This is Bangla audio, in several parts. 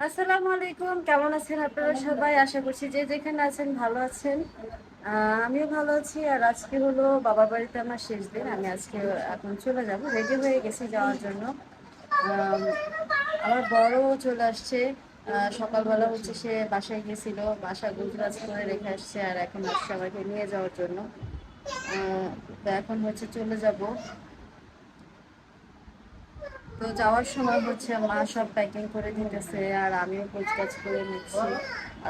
আসসালামু আলাইকুম, কেমন আছেন আপনারা সবাই? আশা করছি যে যেখানে আছেন ভালো আছেন। আমিও ভালো আছি, আর আজকে হলো বাবার বাড়িতে আমার শেষ দিন। আমি আজকে এখন চলে যাব, রেডি হয়ে গেছি যাওয়ার জন্য। আমার বড় চলে আসছে। সকালবেলা হচ্ছে সে বাসায় গেছিল বাসা গুজরাজ করে রেখে আসছে, আর এখন আসছে আমাকে নিয়ে যাওয়ার জন্য। তো এখন হচ্ছে চলে যাব। তো যাওয়ার সময় হচ্ছে মা সব প্যাকিং করে দিতেছে আর আমিও কাজ করে নিচ্ছি।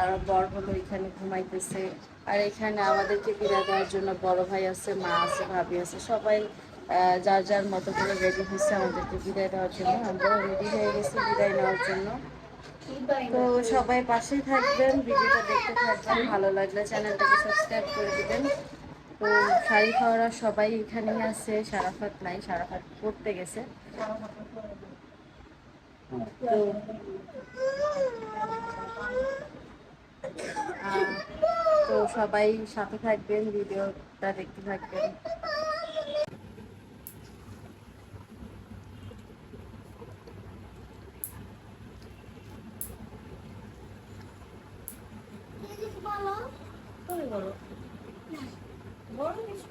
আর বর হলো এখানে ঘুমাইতেছে। আর এখানে আমাদেরকে বিদায় দেওয়ার জন্য বড় ভাই আছে, মা আছে, ভাবি আছে। সবাই যার যার মতো করে রেডি হচ্ছে আমাদেরকে বিদায় দেওয়ার জন্য। আমরাও রেডি হয়ে গেছি বিদায় নেওয়ার জন্য। তো সবাই পাশেই থাকবেন, ভিডিওটা দেখতে থাকবেন, ভালো লাগলে চ্যানেলটাকে সাবস্ক্রাইব করে দিবেন। তো শাড়ি খাওয়ারা সবাই এখানেই আছে, সারাফাত নাই, সারাফাত পড়তে গেছে। তো সবাই সাথে থাকবেন ভিডিওটা দেখতে থাকবেন তুমি বলো বলো কিছু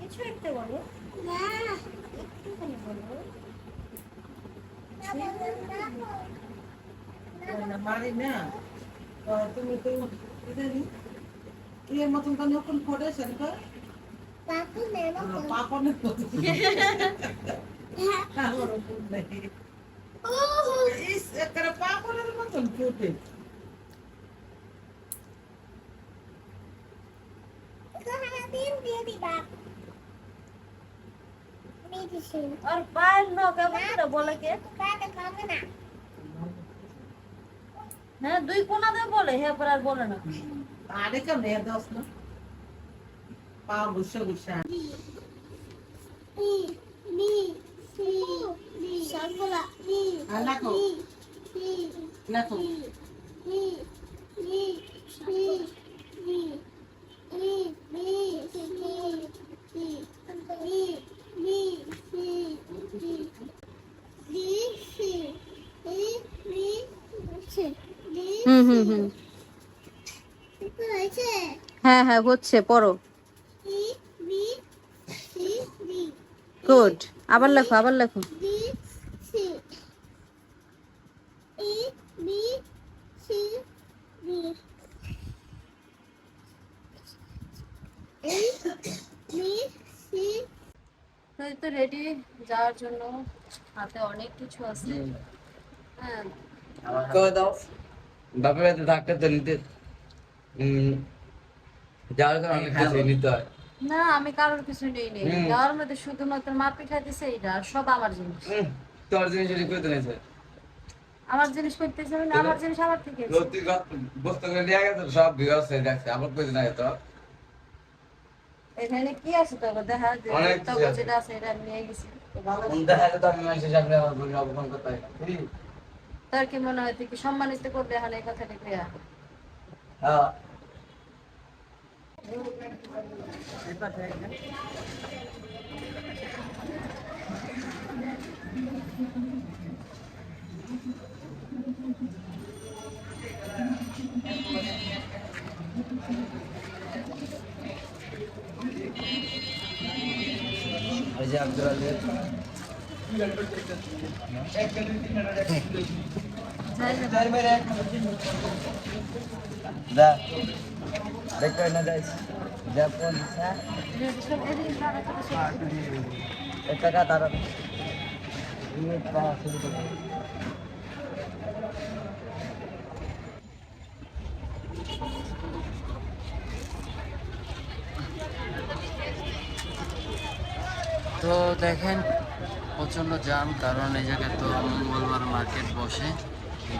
কিছু একটা বলো একটুখানি বলো না মারি না তো তুমি তো এদানি মতন কানে কোন ফোড়ে সেটা মতন আমার উপর নেই ইস একটা পাপনের মতন ফুটে আর পায়ের নখে বলে বলে কে হ্যাঁ দুই কোনা দিয়ে বলে হ্যাঁ পর আর বলে না আরে কেমন এর দশ না পা গুসা গুসা আর লেখো লেখো হুম হুম হুম। হ্যাঁ হ্যাঁ হচ্ছে পড়ো। গুড আবার লেখো আবার লেখো তো এই তো রেডি যাওয়ার জন্য হাতে অনেক কিছু আছে। হ্যাঁ। করে দাও। বাপের বাড়িতে থাকতে তো নিতে যাওয়ার কারণে অনেক কিছু নিতে হয়। না আমি কারোর কিছু নেই নেই। যাওয়ার মধ্যে শুধুমাত্র মাপি খাইতেছে এইটা আর সব আমার জিনিস। তোর জিনিস যদি করতে নিয়েছে আমার জিনিস করতেছে মানে আমার জিনিস আমার থেকে। তুই বস্তু করে নিয়ে গেছে সব বিগড়ছে দেখছে আবার কই না তো এখানে কি আছে তোকে? দেখা যে অনেক কিছু আছে। যেটা আছে এটা আমি নিয়ে গেছি। তো ভালো দেখা যেত আমি মানুষের সামনে আমার বোনকে অপমান করতে হয়। কি? মনে হয় তুই কি সম্মানিত করবে এখন এই কথাটা কইয়া? হ্যাঁ এই যে আব্দুল আলী দা দেখতে না যাইস যা কোন হ্যাঁ এক টাকা তার ইয়ে পাওয়া শুরু করবে তো দেখেন, প্রচণ্ড জাম কারণ এই জায়গায় তো মঙ্গলবার মার্কেট বসে,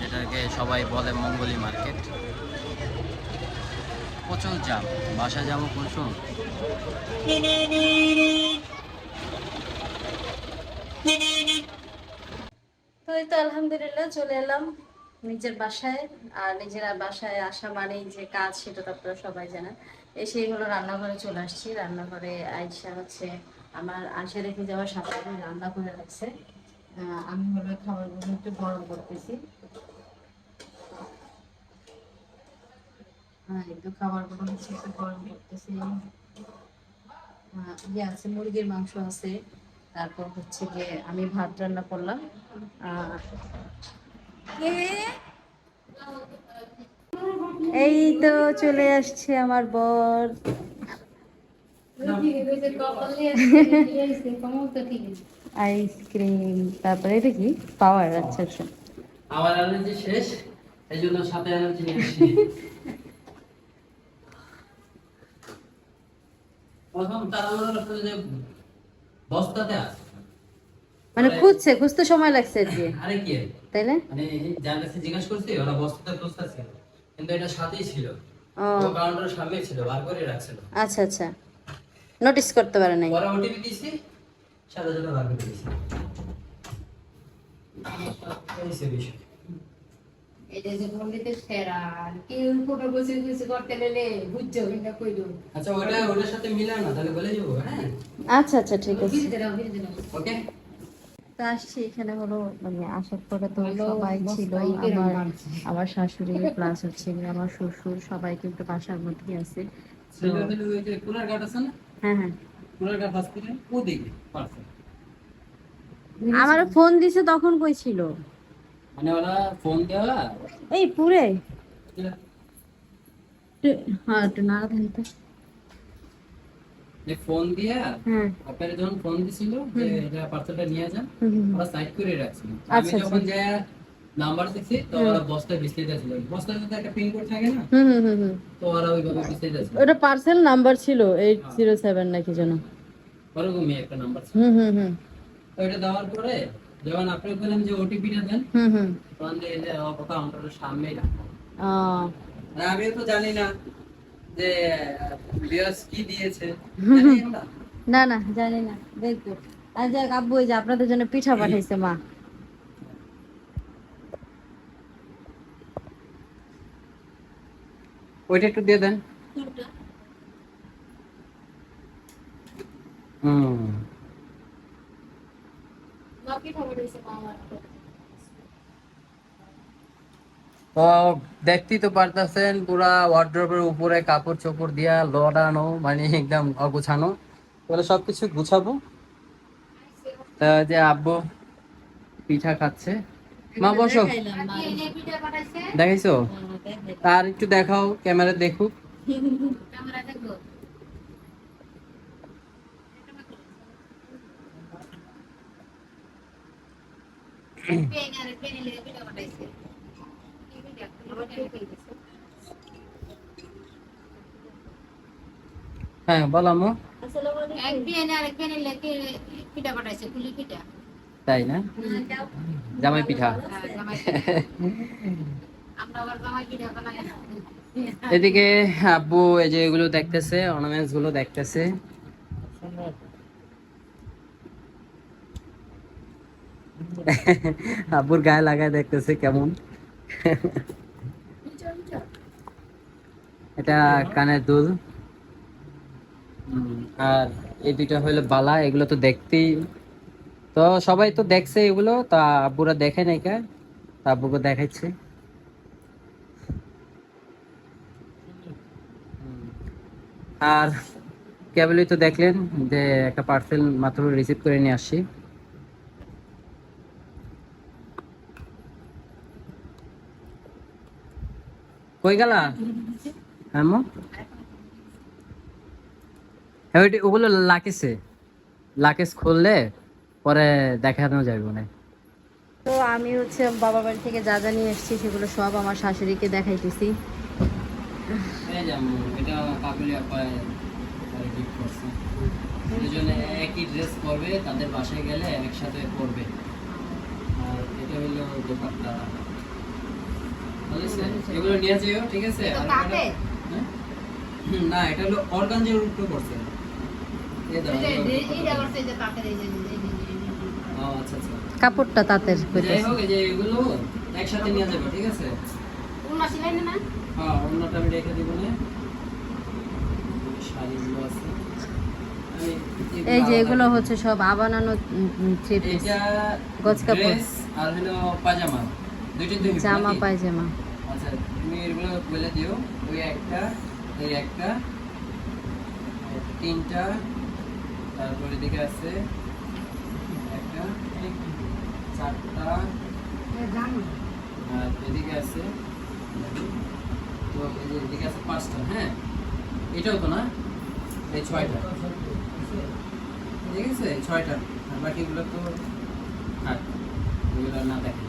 যেটাকে সবাই বলে মঙ্গলি মার্কেট প্রচুর জাম বাসায় যাব প্রচুর তো তো আলহামদুলিল্লাহ, চলে এলাম নিজের বাসায়, আর নিজের বাসায় আসা মানেই যে কাজ, সেটা তো আপনারা সবাই জানেন। এসেই হলো রান্নাঘরে চলে আসছি। রান্নাঘরে আইসা হচ্ছে আমার আশে রেখে যাওয়ার সাথে রান্না করে রাখছে আমি হলো খাবারগুলো একটু গরম করতেছি। হ্যাঁ একটু খাবারগুলো হচ্ছে একটু গরম করতেছি। ইয়ে আছে, মুরগির মাংস আছে। তারপর হচ্ছে যে আমি ভাত রান্না করলাম। এই তো চলে আসছে আমার বর। আইসক্রিম তারপরে এটা কি? পাওয়ার আচ্ছা আচ্ছা। আমার এনার্জি শেষ? এই জন্য সাথে এনার্জি নিয়ে আসি প্রথম তারা মনে যে বস্তাতে আছে। মানে খুঁজছে খুঁজতে সময় লাগছে আর কি? আরে কি তাইলে মানে যার কাছে জিজ্ঞাসা করছি ওরা বস্তাতে খুঁজতেছে। কিন্তু এটা সাথেই ছিল। ও। ও কাউন্টারের সামনে ছিল বার করে রাখছিল। আচ্ছা আচ্ছা। নোটিস করতে পারে নাই। পরে ওটিপি সাথে সাথে কিনা কইলো আচ্ছা হ্যাঁ? আচ্ছা আচ্ছা ঠিক আছে। ওকে। তো আসছি এখানে হলো মানে আসার পরে তো সবাই ছিল আমার আমার শাশুড়ি প্লাস হচ্ছে আমার শ্বশুর সবাই কিন্তু বাসার মধ্যেই আছে। হ্যাঁ হ্যাঁ। আমার ফোন দিছে তখন কই ছিল? মানে ওরা ফোন দেওয়া। এই পুরে? হ্যাঁ। একটু নাড়া দেন তো। যে ফোন দিয়া হ্যাঁ। আপনারা যখন ফোন দিছিল যে এটা পার্সেলটা নিয়ে যান। ওরা সাইড করে রাখছিল। আমি আচ্ছা, যখন যে নাম্বার দিছি তো ওরা বস্তায় বিস্তারিত ছিল বস্তায় তো একটা পিন কোড থাকে না? হুম হুম হুম তো ওরা ওইভাবে বিস্তারিত ছিল ওটা পার্সেল নাম্বার ছিল এইট জিরো সেভেন নাকি যেন। ওরকমই একটা নাম্বার ছিল। হুম হুম হুম। ওইটা দেওয়ার পরে যখন আপনি বললেন যে ওটিপিটা দেন হুম হুম। তখন এই যে কাউন্টারের সামনেই রাখা। আহ, আর আমিও তো জানি না যে বিয়াস কি দিয়েছে। না না জানি না। দেখব যাক আব্বু ওই যে আপনাদের জন্য পিঠা পাঠাইছে মা। ওইটা একটু দিয়ে দেন হুম তো দেখতেই তো পারতেছেন পুরা ওয়ার্ড্রোবের উপরে কাপড় চোপড় দিয়া লড়ানো মানে একদম অগুছানো। এগুলো সবকিছু গুছাবো। তা যে আব্বু পিঠা খাচ্ছে। মা বসো। দেখাইছো? তার একটু দেখাও ক্যামেরা দেখুক। হ্যাঁ পাঠাইছে কুলি তাই না? জামাই পিঠা। এদিকে আব্বু এই যে এগুলো দেখতেছে অর্নামেন্টসগুলো দেখতেছে। আব্বুর গায়ে লাগায় দেখতেছে কেমন। এটা কানের দুল। আর এই দুইটা হলো বালা, এগুলো তো দেখতেই তো সবাই তো দেখছে এগুলো, তা আব্বুরা দেখে নাই কে? আব্বুকে দেখাচ্ছে আর কেবলই তো দেখলেন যে একটা পার্সেল মাত্র রিসিভ করে নিয়ে আসছি। কই গেলা? হ্যাঁ? হ্যাঁ ওগুলো লাকেসে লাকেস খুললে পরে দেখানো যাবে না তো আমি হচ্ছে বাবা বাড়ি থেকে যা যা নিয়ে এসেছি সেগুলো সব আমার শাশুড়িকে দেখাইতেছি। এটা কাকুলি আপায় গিফট করছে। দুজনে একই ড্রেস পরবে তাদের বাসায় গেলে একসাথে পরবে। আর এটা হলো দোপাট্টা। এগুলো নিয়ে যেও ঠিক আছে? তাতে? এটা- হ্যাঁ? হুম, না এটা হলো অর্গানজের উপরে পড়ছে এই দাও, এই এই যে দাও, করছে এই এই এই এই আচ্ছা আচ্ছা। কাপড়টা তাঁতের যাই হোক যে এগুলো একসাথে নিয়ে যাবে ঠিক আছে? না? হ্যাঁ অন্যটা আমি রেখে দিব না। শাড়িগুলো আছে। এই যে এগুলো হচ্ছে সব আবানানো থ্রি পিস গজ কাপড়। আর হলো পাজামা। দুইটা দুই জামা পায়জামা আচ্ছা তুমি এগুলো বলে দিও। ওই একটা এই একটা তিনটা তারপর এদিকে আছে একটা চারটা। আর এদিকে আছে এদিকে আছে পাঁচটা হ্যাঁ? এটাও তো না? এই ছয়টা। ঠিক আছে? ছয়টা। আর বাকিগুলো তো থাক। ওগুলো না দেখে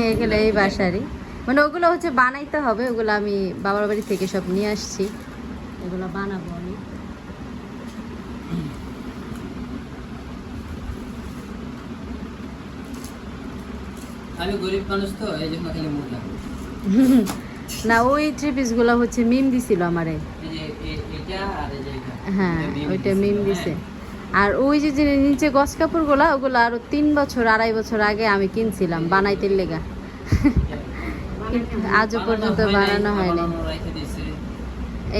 এগুলো এই বাসারই। মানে ওগুলো হচ্ছে বানাইতে হবে ওগুলো আমি বাবার বাড়ি থেকে সব নিয়ে আসছি। এগুলো বানাবো আমি। আমি গরিব মানুষ তো এই জন্য খালি মুখ লাগে না ওই থ্রি পিসগুলো হচ্ছে মিম দিছিল আমারে। হ্যাঁ ওইটা মিম হ্যাঁ। দিছে। আর ওই যে যে নিচে গছ কাপড়গুলো ওগুলো আরও তিন বছর আড়াই বছর আগে আমি কিনছিলাম বানাইতে লেগা। আজও পর্যন্ত বানানো হয় হয়নি।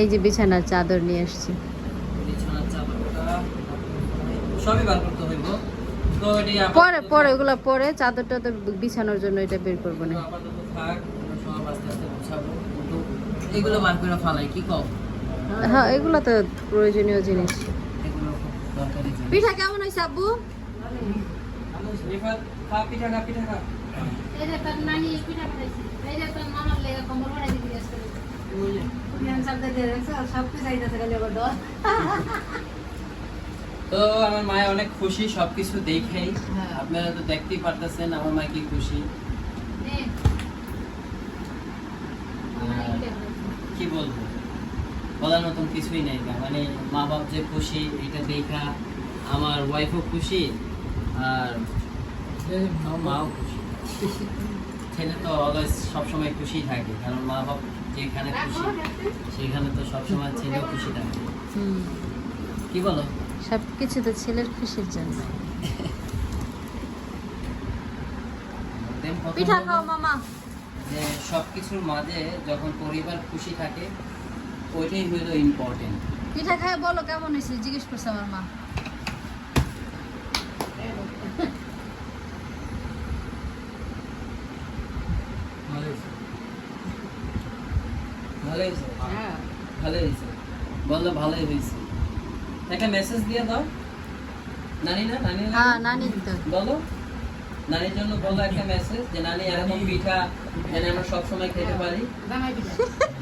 এই যে বিছানার চাদর নিয়ে আসছি। পরে পরে ওগুলো পরে চাদরটা তো বিছানোর জন্য এটা বের করব না আপাতত থাক আমরা সব আস্তে আস্তে গুছাবো কিন্তু এগুলো বার করে ফালাই কি কও হ্যাঁ এগুলো তো প্রয়োজনীয় জিনিস এগুলো দরকারি জিনিস। পিঠা কেমন হয়েছে আব্বু পিঠা খা পিঠা খা এই যে তোর নানি পিঠা বানাইছে এই যে তোর মামার লেগে কম্বল বানাই দিবি আজকে ওই যে। সব কিছু আইতাছে খালি আবার ডর তো আমার মায় অনেক খুশি সবকিছু দেখেই হ্যাঁ। আপনারা তো দেখতেই পারতেছেন আমার মা কি খুশি নে আর কি বলব বলার মতন কিছুই নেই। মানে মা বাপ যে খুশি এটা দেখা আমার ওয়াইফও খুশি আর মাও খুশি। ছেলে তো অলওয়েজ সবসময় খুশি থাকে কারণ মা বাপ যেখানে খুশি সেখানে তো সবসময় ছেলেও খুশি থাকে। কি বলো? সব কিছু তো ছেলের খুশির জন্য পিঠা খাও মামা। যে সব কিছুর মাঝে যখন পরিবার খুশি থাকে ওইটাই হলো ইম্পর্টেন্ট পিঠা খায় বলো কেমন হয়েছে? জিজ্ঞেস করছে আমার মা। ভালো হয়েছে? হ্যাঁ। ভালো হয়েছে? বলল ভালোই হয়েছে। একটা মেসেজ দিয়ে দাও। নানি না? নানি হ্যাঁ নানি বলো। নানির জন্য বলো একটা মেসেজ যে নানি এরকম পিঠা যেন আমরা সবসময় খেতে পারি।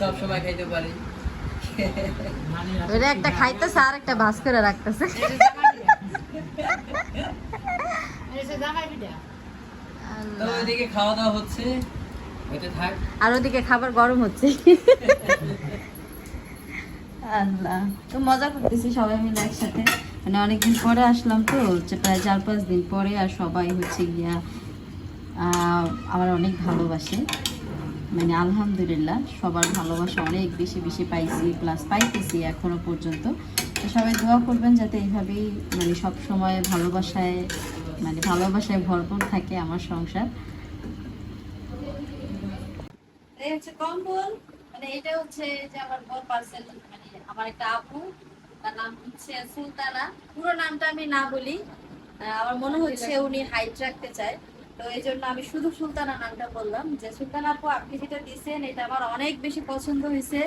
সব সময় পারি। ওটা একটা খাইতেছে আর একটা ভাস করে রাখতেছে। এই যে জামাই পিঠা। তো ওইদিকে খাওয়া দাওয়া হচ্ছে আর ওদিকে খাবার গরম হচ্ছে। আল্লাহ। তো মজা করতেছি সবাই মিলে একসাথে। মানে অনেকদিন পরে আসলাম তো হচ্ছে প্রায় চার পাঁচ দিন পরে আর সবাই হচ্ছে গিয়া আমার অনেক ভালোবাসে। মানে আলহামদুলিল্লাহ, সবার ভালোবাসা অনেক বেশি বেশি পাইছি প্লাস পাইতেছি এখনও পর্যন্ত। তো সবাই দোয়া করবেন যাতে এইভাবেই মানে সব সময় ভালোবাসায় মানে ভালোবাসায় ভরপুর থাকে আমার সংসার। এই হচ্ছে কম্বল মানে এটা হচ্ছে যে আমার মানে আমার একটা আপু, তার নাম হচ্ছে সুলতানা। পুরো নামটা আমি না বলি আমার মনে হচ্ছে উনি হাইট রাখতে চায়। তো এই জন্য আমি শুধু সুলতানা নামটা বললাম, যে সুলতানা আপু, আপনি যেটা এটা আমার অনেক বেশি পছন্দ হয়েছে।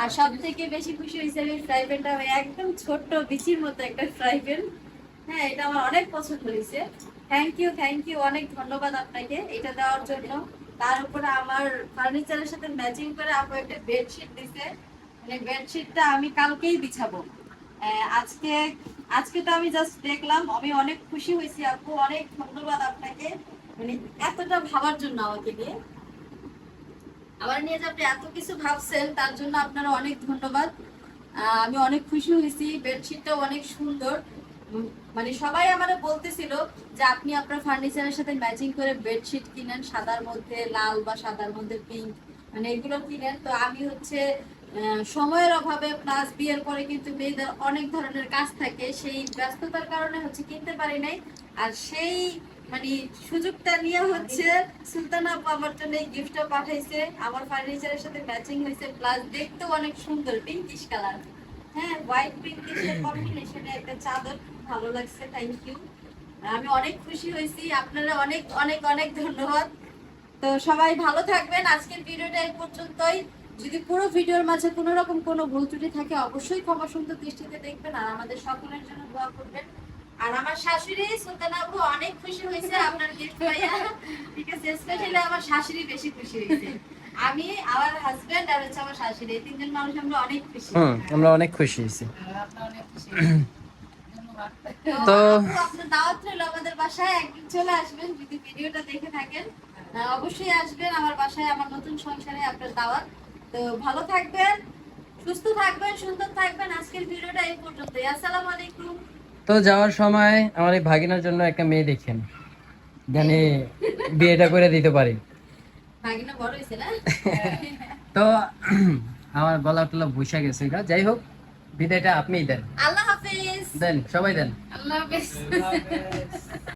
আর সব থেকে বেশি খুশি হয়েছে আমি ফ্রাই প্যানটা একদম ছোট্ট বিচির মতো একটা ফ্রাই প্যান। হ্যাঁ এটা আমার অনেক পছন্দ হয়েছে। থ্যাংক ইউ থ্যাংক ইউ অনেক ধন্যবাদ আপনাকে এটা দেওয়ার জন্য। তার উপরে আমার ফার্নিচারের সাথে ম্যাচিং করে আপু একটা বেডশিট দিছে। মানে বেডশিটটা আমি কালকেই বিছাবো। আজকে আজকে তো আমি জাস্ট দেখলাম, আমি অনেক খুশি হয়েছি আপু, অনেক ধন্যবাদ আপনাকে। মানে এতটা ভাবার জন্য আমাকে নিয়ে। আমার নিয়ে যে আপনি এত কিছু ভাবছেন, তার জন্য আপনার অনেক ধন্যবাদ। আমি অনেক খুশি হয়েছি, বেডশিটটাও অনেক সুন্দর। মানে সবাই আমাদের বলতেছিল যে আপনি আপনার ফার্নিচারের সাথে ম্যাচিং করে বেডশিট কিনেন, সাদার মধ্যে লাল বা সাদার মধ্যে পিঙ্ক মানে এগুলো কিনেন। তো আমি হচ্ছে সময়ের অভাবে প্লাস বিয়ের পরে কিন্তু মেয়েদের অনেক ধরনের কাজ থাকে। সেই ব্যস্ততার কারণে হচ্ছে কিনতে পারি নাই। আর সেই মানে সুযোগটা নিয়ে হচ্ছে। আপু আমার জন্য পাঠাইছে। আমার ফার্নিচারের সাথে ম্যাচিং হয়েছে। প্লাস দেখতেও অনেক সুন্দর পিঙ্কিশ কালার হ্যাঁ হোয়াইট কম্বিনেশনে একটা চাদর। ভালো লাগছে থ্যাংক ইউ আমি অনেক খুশি হয়েছি। আপনারা অনেক অনেক অনেক ধন্যবাদ। তো সবাই ভালো থাকবেন। আজকের ভিডিওটা এই পর্যন্তই। যদি পুরো ভিডিওর মাঝে কোনো রকম কোনো ভুল ত্রুটি থাকে, অবশ্যই ক্ষমা সুন্দর দৃষ্টিতে দেখবেন। আর আমাদের সকলের জন্য দোয়া করবেন। আর আমার শাশুড়ি সুলতানা আপু অনেক খুশি হয়েছে আপনার গিফট পাইয়া। ঠিক আছে স্পেশালি আমার শাশুড়ি বেশি খুশি হয়েছে। আমি আমার হাজবেন্ড আর হচ্ছে আমার শাশুড়ি এই তিনজন মানুষ আমরা অনেক খুশি। হুম আমরা অনেক খুশি হয়েছি। তো- আপনার দাওয়াত রইল আমাদের বাসায় একদিন চলে আসবেন যদি ভিডিওটা দেখে থাকেন। অবশ্যই আসবেন আমার বাসায় আমার নতুন সংসারে আপনার দাওয়াত। তো ভালো থাকবেন সুস্থ থাকবেন সুন্দর থাকবেন। আজকের ভিডিওটা এই পর্যন্তই। আসসালামু আলাইকুম। তো যাওয়ার সময় আমার এই ভাগিনার জন্য একটা মেয়ে দেখেন। জানি বিয়েটা করে দিতে পারি। ভাগিনা বড় হয়েছে না? তো আমার গলা টলা বসে গেছে এটা যাই হোক বিদায়টা আপনিই দেন। আল্লাহ হাফেজ। দেন সবাই দেন। আল্লাহ হাফেজ।